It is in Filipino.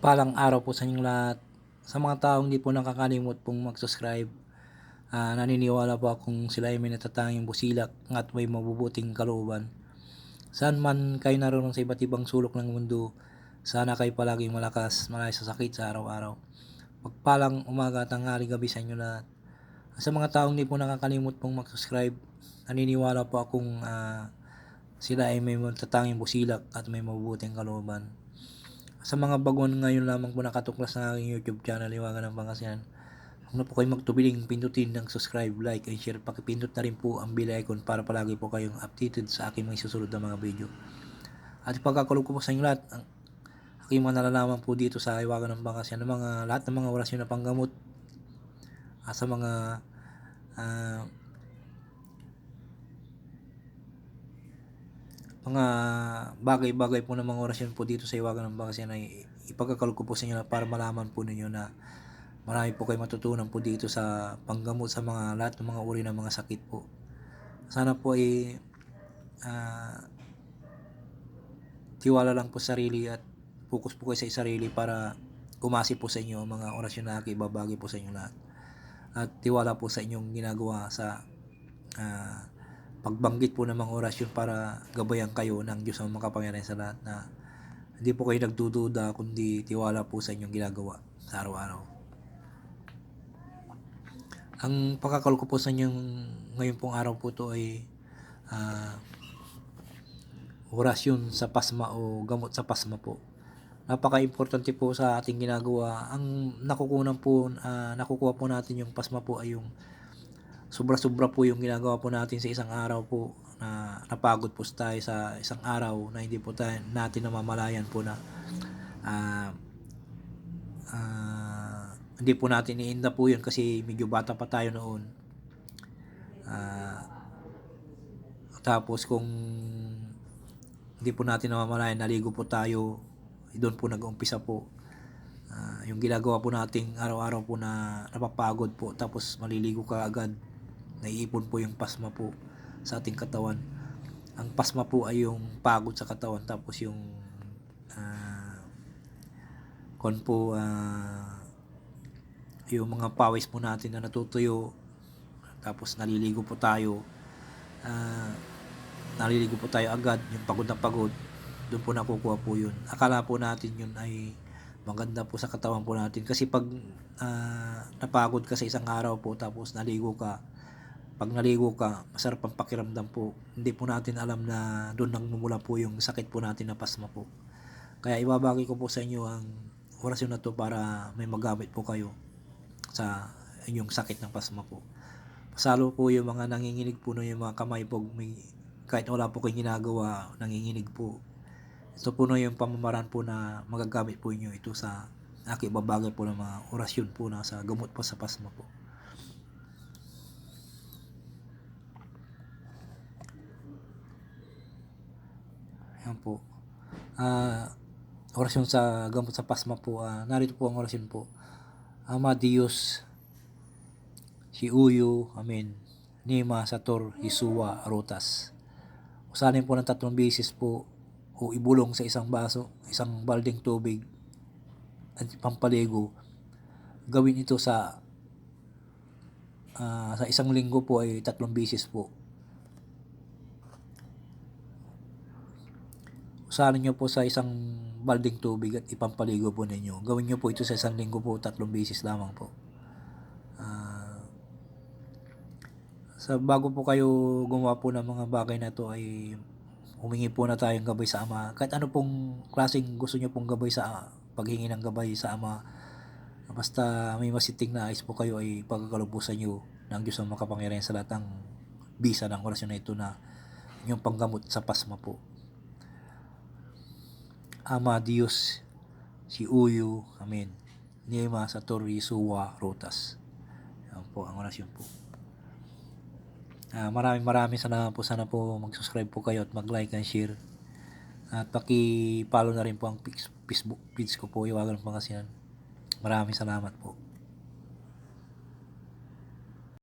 Palang araw po sa inyong lahat. Sa mga taong hindi po nakakalimot pong mag-subscribe, ah, naniniwala po akong sila ay may natatanging busilak at may mabubuting kalooban. Saan man kayo naroon sa iba't ibang sulok ng mundo, sana kayo palaging malakas, malayo sa sakit sa araw-araw. Pagpalang umaga, tanghali, gabi sa inyo lahat. Sa mga taong hindi po nakakalimot pong mag-subscribe, naniniwala po akong ah, sila ay may matatanging busilak at may mabubuting kalooban. Sa mga baguhan ngayon lamang po nakatuklas sa aking YouTube channel, Iwagan ng Pangasinan. Huwag na po kayo magtubiling pindutin ng subscribe, like, and share. Pakipindot na rin po ang bell icon para palagi po kayong updated sa aking mga susunod na mga video. At ipagkakulog ko po sa inyo lahat ang aking mga nalalaman po dito sa Iwagan ng Pangasinan, ng mga, lahat ng mga orasyon na panggamot at sa mga ah, mga bagay-bagay po ng mga orasyon po dito sa Iwagan ng Pangasinan ay ipagkakalog po sa inyo para malaman po ninyo na marami po kayo matutunan po dito sa panggamot sa mga lahat ng mga uri ng mga sakit po. Sana po ay ah, tiwala lang po sa sarili at focus po kayo sa sarili para kumasi po sa inyo ang mga orasyon na aking ibabagi po sa inyo lahat. At tiwala po sa inyong ginagawa sa ah, pagbanggit po ng mga orasyon para gabayan kayo ng Diyos ang makapangyarihan sa lahat na hindi po kayo nagdududa kundi tiwala po sa inyong ginagawa sa araw-araw. Ang pagkakal ko po sa inyong ngayon pong araw po to ay ah, orasyon sa pasma o gamot sa pasma po. Napaka-importante po sa ating ginagawa. Ang nakukunan po, ah, nakukuha po natin yung pasma po ay yung sobra-sobra po yung ginagawa po natin sa isang araw po na napagod po tayo sa isang araw na hindi po tayo, natin namamalayan po na ah, ah, hindi po natin iinda po yun kasi medyo bata pa tayo noon. Ah, tapos kung hindi po natin namamalayan, naligo po tayo, doon po nag-umpisa po. Ah, yung ginagawa po nating araw-araw po na napapagod po tapos maliligo ka agad naiipon po yung pasma po sa ating katawan. Ang pasma po ay yung pagod sa katawan tapos yung ah kon po ah, yung mga pawis po natin na natutuyo tapos naliligo po tayo ah, naliligo po tayo agad yung pagod na pagod doon po nakukuha po yun akala po natin yun ay maganda po sa katawan po natin kasi pag ah, napagod ka sa isang araw po tapos naligo ka pag naligo ka, masarap ang pakiramdam po. Hindi po natin alam na doon nang mumula po yung sakit po natin na pasma po. Kaya ibabagi ko po sa inyo ang orasyon na to para may magamit po kayo sa inyong sakit ng pasma po. Pasalo po yung mga nanginginig po no yung mga kamay po may, kahit wala po kayong ginagawa, nanginginig po. Ito po no yung pamamaraan po na magagamit po inyo ito sa aking ibabagay po ng mga orasyon po na sa gamot po sa pasma po. Ayan po. Ah, orasyon sa gamot sa pasma po. ah, narito po ang orasyon po. Ama Diyos, si Uyo, Amen. Nima, Sator, Hisua, Rutas. Usanin po ng tatlong beses po o ibulong sa isang baso, isang balding tubig at pampaligo. Gawin ito sa ah, sa isang linggo po ay tatlong beses po. Usahanin nyo po sa isang balding tubig at ipampaligo po ninyo. Gawin nyo po ito sa isang linggo po, tatlong beses lamang po. Ah, sa bago po kayo gumawa po ng mga bagay na to ay humingi po na tayong gabay sa Ama. Kahit ano pong klaseng gusto nyo pong gabay sa paghingi ng gabay sa Ama. Basta may masiting na ayos po kayo ay pagkakalubusan nyo ng Diyos ang makapangyarihan sa lahat ng bisa ng orasyon na ito na inyong panggamot sa pasma po. Ama Diyos, si Uyo, Amen. Niyema sa Tori Suwa Rotas. Yan po ang orasyon po. Ah, maraming maraming salamat po. Sana po mag-subscribe po kayo at mag-like and share. At paki-follow na rin po ang Facebook page ko po, Iwagan ng Pangasinan. Maraming salamat po.